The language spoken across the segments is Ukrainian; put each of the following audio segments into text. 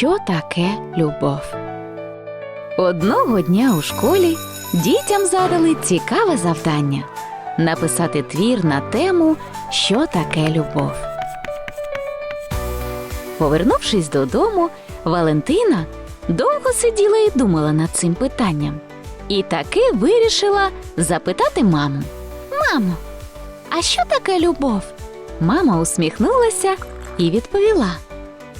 Що таке любов? Одного дня у школі дітям задали цікаве завдання написати твір на тему Що таке любов. Повернувшись додому, Валентина довго сиділа і думала над цим питанням. І таки вирішила запитати маму: Мамо, а що таке любов? Мама усміхнулася і відповіла: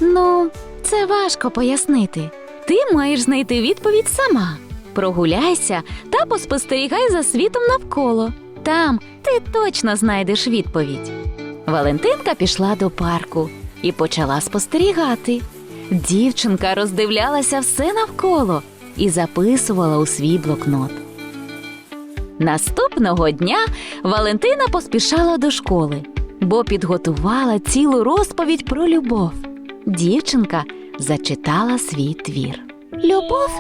Ну, це важко пояснити. Ти маєш знайти відповідь сама. Прогуляйся та поспостерігай за світом навколо. Там ти точно знайдеш відповідь. Валентинка пішла до парку і почала спостерігати. Дівчинка роздивлялася все навколо і записувала у свій блокнот. Наступного дня Валентина поспішала до школи, бо підготувала цілу розповідь про любов. Дівчинка зачитала свій твір. Любов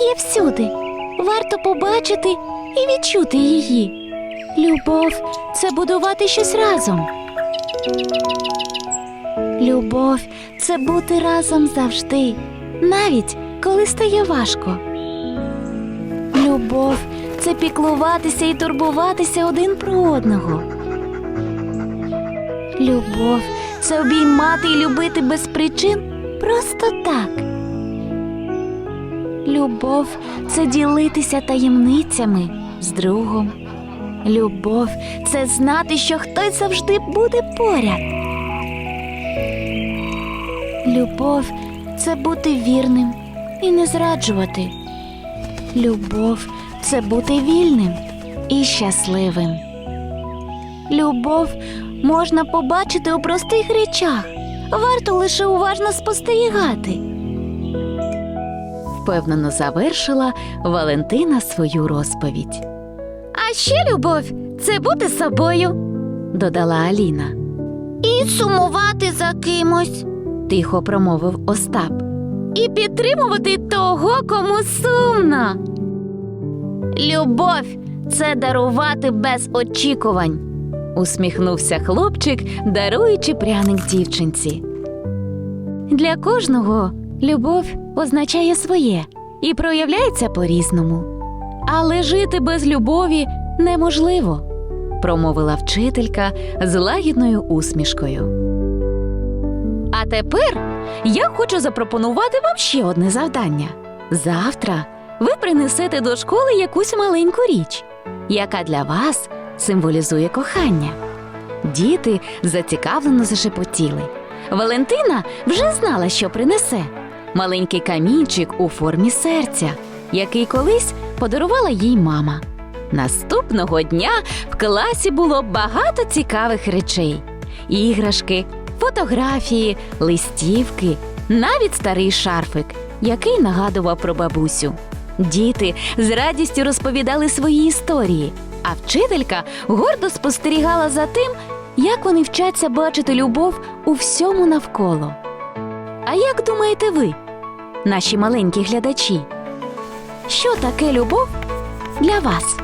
є всюди. Варто побачити і відчути її. Любов це будувати щось разом. Любов це бути разом завжди, навіть коли стає важко. Любов це піклуватися і турбуватися один про одного. Любов це обіймати і любити без причин просто так. Любов це ділитися таємницями з другом. Любов це знати, що хтось завжди буде поряд. Любов це бути вірним і не зраджувати. Любов це бути вільним і щасливим. Любов можна побачити у простих речах. Варто лише уважно спостерігати. Впевнено завершила Валентина свою розповідь. А ще любов це бути собою, додала Аліна. І сумувати за кимось, тихо промовив Остап. І підтримувати того, кому сумно. Любов це дарувати без очікувань, усміхнувся хлопчик, даруючи пряник дівчинці. Для кожного любов означає своє і проявляється по-різному. Але жити без любові неможливо, промовила вчителька з лагідною усмішкою. А тепер я хочу запропонувати вам ще одне завдання. Завтра ви принесете до школи якусь маленьку річ, яка для вас символізує кохання. Діти зацікавлено зашепотіли. Валентина вже знала, що принесе маленький камінчик у формі серця, який колись подарувала їй мама. Наступного дня в класі було багато цікавих речей: іграшки, фотографії, листівки, навіть старий шарфик, який нагадував про бабусю. Діти з радістю розповідали свої історії, а вчителька гордо спостерігала за тим, як вони вчаться бачити любов у всьому навколо. А як думаєте ви, наші маленькі глядачі? Що таке любов для вас?